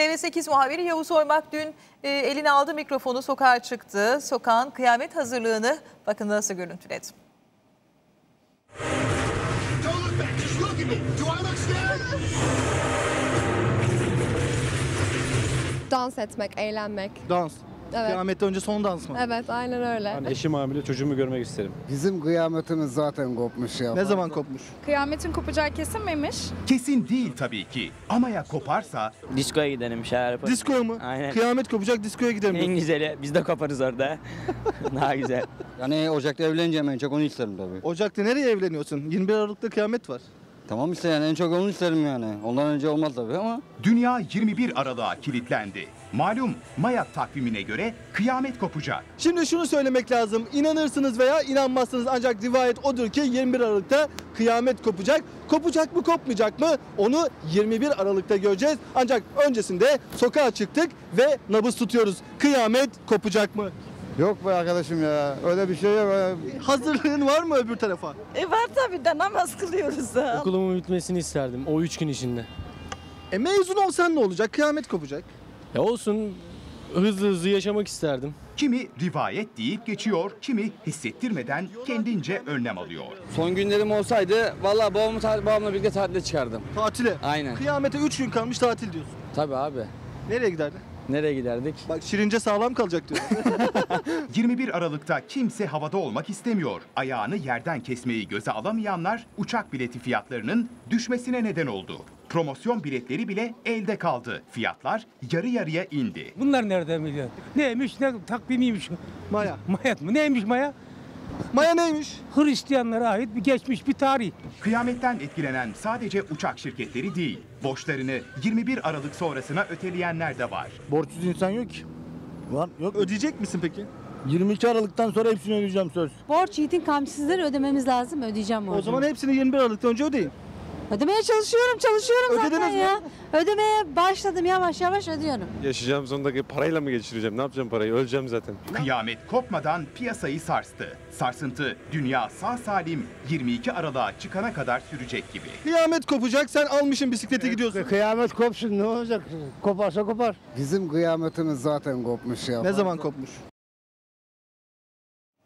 TV8 muhabiri Yavuz Oymak dün e, eline aldı mikrofonu sokağa çıktı. Sokağın kıyamet hazırlığını bakın nasıl görüntüledi. Dans etmek, eğlenmek. Dans. Evet. Kıyamette önce son dans mı? Evet, aynen öyle. Ben eşim hamile çocuğumu görmek isterim. Bizim kıyametimiz zaten kopmuş ya. Ne zaman kopmuş? Kıyametin kopacağı kesin miymiş? Kesin değil tabii ki. Ama ya koparsa Diskoya gidelim şeyler yapalım. Disko mu? Aynen. Kıyamet kopacak diskoya gidelim. En güzeli biz de koparız orada. Daha güzel. Yani Ocak'ta evleneceğim en çok onu isterim tabii. Ocak'ta nereye evleniyorsun? 21 Aralık'ta kıyamet var. Tamam işte yani en çok onu isterim yani. Ondan önce olmaz tabii ama dünya 21 Aralık'a kilitlendi. Malum Maya takvimine göre kıyamet kopacak. Şimdi şunu söylemek lazım. İnanırsınız veya inanmazsınız ancak rivayet odur ki 21 Aralık'ta kıyamet kopacak. Kopacak mı kopmayacak mı onu 21 Aralık'ta göreceğiz. Ancak öncesinde sokağa çıktık ve nabız tutuyoruz. Kıyamet kopacak mı? Yok be arkadaşım ya. Öyle bir şey yok. Hazırlığın var mı öbür tarafa? E var tabii de namaz kılıyoruz da. Okulumun bitmesini isterdim o üç gün içinde. E mezun olsan ne olacak? Kıyamet kopacak. Ya olsun hızlı hızlı yaşamak isterdim. Kimi rivayet deyip geçiyor, kimi hissettirmeden kendince önlem alıyor. son günlerim olsaydı vallahi babamı babamla birlikte tatile çıkardım. Tatile. Aynen. Kıyamete 3 gün kalmış tatil diyorsun. Tabii abi. Nereye giderdin? Nereye giderdik? Bak Şirince sağlam kalacak diyor. 21 Aralık'ta kimse havada olmak istemiyor. Ayağını yerden kesmeyi göze alamayanlar uçak bileti fiyatlarının düşmesine neden oldu. Promosyon biletleri bile elde kaldı. Fiyatlar yarı yarıya indi. Bunlar nereden biliyor? Neymiş ne takvimiymiş? Maya. Mayat mı? Neymiş maya? Maya neymiş? Hristiyanlara ait bir geçmiş bir tarih. Kıyametten etkilenen sadece uçak şirketleri değil, borçlarını 21 Aralık sonrasına öteleyenler de var. Borçsuz insan yok ki. Var yok. Ödeyecek misin peki? 22 Aralık'tan sonra hepsini ödeyeceğim söz. Borç yiğitin kamçısıdır ödememiz lazım ödeyeceğim O zaman hepsini 21 Aralık'tan önce ödeyin. Ödemeye çalışıyorum çalışıyorum Ödediniz zaten mi? ya. Ödemeye başladım yavaş yavaş ödüyorum. Yaşayacağım sonundaki parayla mı geçireceğim? Ne yapacağım parayı? Öleceğim zaten. Kıyamet kopmadan piyasayı sarstı. Sarsıntı dünya sağ salim 22 Aralık'a çıkana kadar sürecek gibi. Kıyamet kopacak sen almışsın bisiklete gidiyorsun. Kıyamet kopsun ne olacak? Koparsa kopar. Bizim kıyametimiz zaten kopmuş ya. Ne zaman kopmuş?